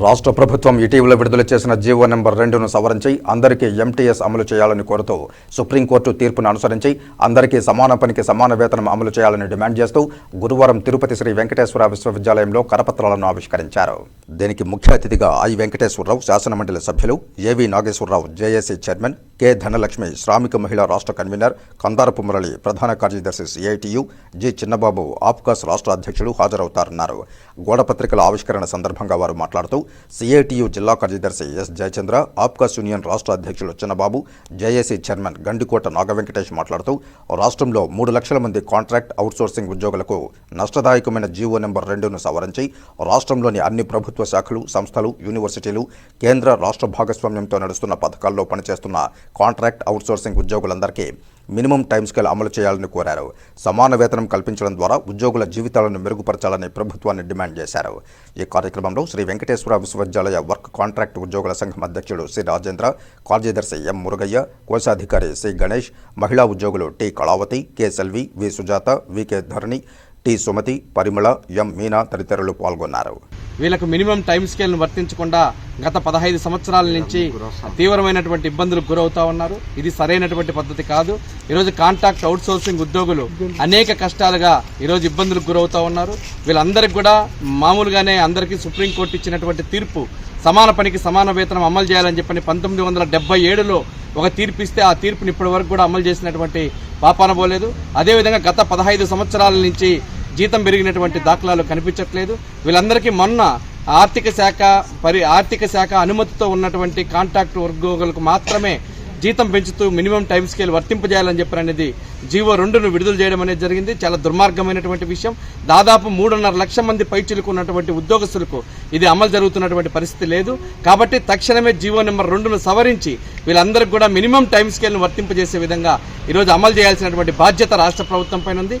రాష్ట్ర ప్రభుత్వం ఇటీవల విడుదల చేసిన జీవో నెంబర్ రెండును సవరించి అందరికీ ఎంటీఎస్ అమలు చేయాలని కోరుతూ సుప్రీంకోర్టు తీర్పును అనుసరించి అందరికీ సమాన పనికి సమాన వేతనం అమలు చేయాలని డిమాండ్ చేస్తూ గురువారం తిరుపతి శ్రీ వెంకటేశ్వర విశ్వవిద్యాలయంలో కరపత్రాలను ఆవిష్కరించారు. దీనికి ముఖ్య అతిథిగా ఐ వెంకటేశ్వరరావు శాసనమండలి సభ్యులు AV Nageswara Rao JAC chairman K Dhanalakshmi శ్రామిక మహిళా రాష్ట్ర కన్వీనర్ కందారపు మురళి ప్రధాన కార్యదర్శి సిఐటియు జి చిన్నబాబు ఆప్కాస్ రాష్ట్ర అధ్యక్షులు హాజరవుతారన్నారు. గోడపత్రికల ఆవిష్కరణ సందర్భంగా వారు మాట్లాడుతూ సిఐటియు జిల్లా కార్యదర్శి ఎస్ జయచంద్ర ఆప్కాస్ యూనియన్ రాష్ట్ర అధ్యక్షులు చిన్నబాబు జేఏసీ చైర్మన్ గండికోట నాగవెంకటేష్ మాట్లాడుతూ రాష్ట్రంలో మూడు లక్షల మంది కాంట్రాక్ట్ అవుట్సోర్సింగ్ ఉద్యోగులకు నష్టదాయకమైన జీవో నెంబర్ రెండును సవరించి రాష్ట్రంలోని అన్ని ప్రభుత్వ శాఖలు సంస్థలు యూనివర్సిటీలు కేంద్ర రాష్ట్ర భాగస్వామ్యంతో నడుస్తున్న పథకాల్లో పనిచేస్తున్న కాంట్రాక్ట్ అవుట్సోర్సింగ్ ఉద్యోగులందరికీ మినిమం టైం స్కేల్ అమలు చేయాలని కోరారు. సమాన వేతనం కల్పించడం ద్వారా ఉద్యోగుల జీవితాలను మెరుగుపరచాలని ప్రభుత్వాన్ని డిమాండ్ చేశారు. ఈ కార్యక్రమంలో శ్రీ వెంకటేశ్వర విశ్వవిద్యాలయ వర్క్ కాంట్రాక్ట్ ఉద్యోగుల సంఘం అధ్యక్షుడు సి రాజేంద్ర కార్యదర్శి ఎం మురుగయ్య కోశాధికారి సి గణేష్ మహిళా ఉద్యోగులు T Kalavathi K Selvi V Sujatha VK Dharani T Sumathi Parimala M Meena తదితరులు పాల్గొన్నారు. వీళ్ళకు మినిమం టైం స్కేల్ను వర్తించకుండా గత పదహైదు సంవత్సరాల నుంచి తీవ్రమైనటువంటి ఇబ్బందులకు గురవుతా ఉన్నారు. ఇది సరైనటువంటి పద్ధతి కాదు. ఈరోజు కాంట్రాక్ట్ అవుట్ సోర్సింగ్ ఉద్యోగులు అనేక కష్టాలుగా ఈరోజు ఇబ్బందులకు గురవుతా ఉన్నారు. వీళ్ళందరికీ కూడా మామూలుగానే అందరికీ సుప్రీంకోర్టు ఇచ్చినటువంటి తీర్పు సమాన పనికి సమాన వేతనం అమలు చేయాలని చెప్పని పంతొమ్మిది వందల డెబ్బై ఏడులో ఒక తీర్పు ఇస్తే ఆ తీర్పుని ఇప్పటి వరకు కూడా అమలు చేసినటువంటి పాపాన పోలేదు. అదేవిధంగా గత పదహైదు సంవత్సరాల నుంచి జీతం పెరిగినటువంటి దాఖలాలు కనిపించట్లేదు. వీళ్ళందరికీ మొన్న ఆర్థిక శాఖ పరి ఆర్థిక శాఖ అనుమతితో ఉన్నటువంటి కాంట్రాక్ట్ ఉద్యోగులకు మాత్రమే జీతం పెంచుతూ మినిమం టైం స్కేల్ వర్తింపజేయాలని చెప్పారు అనేది జీవో రెండును విడుదల చేయడం అనేది జరిగింది. చాలా దుర్మార్గమైనటువంటి విషయం. దాదాపు మూడున్నర లక్షల మంది పైచులకు ఉన్నటువంటి ఉద్యోగస్తులకు ఇది అమలు జరుగుతున్నటువంటి పరిస్థితి లేదు. కాబట్టి తక్షణమే జీవో నెంబర్ రెండును సవరించి వీళ్ళందరికీ కూడా మినిమం టైం స్కేల్ను వర్తింపజేసే విధంగా ఈరోజు అమలు చేయాల్సినటువంటి బాధ్యత రాష్ట్ర ప్రభుత్వం పైన ఉంది.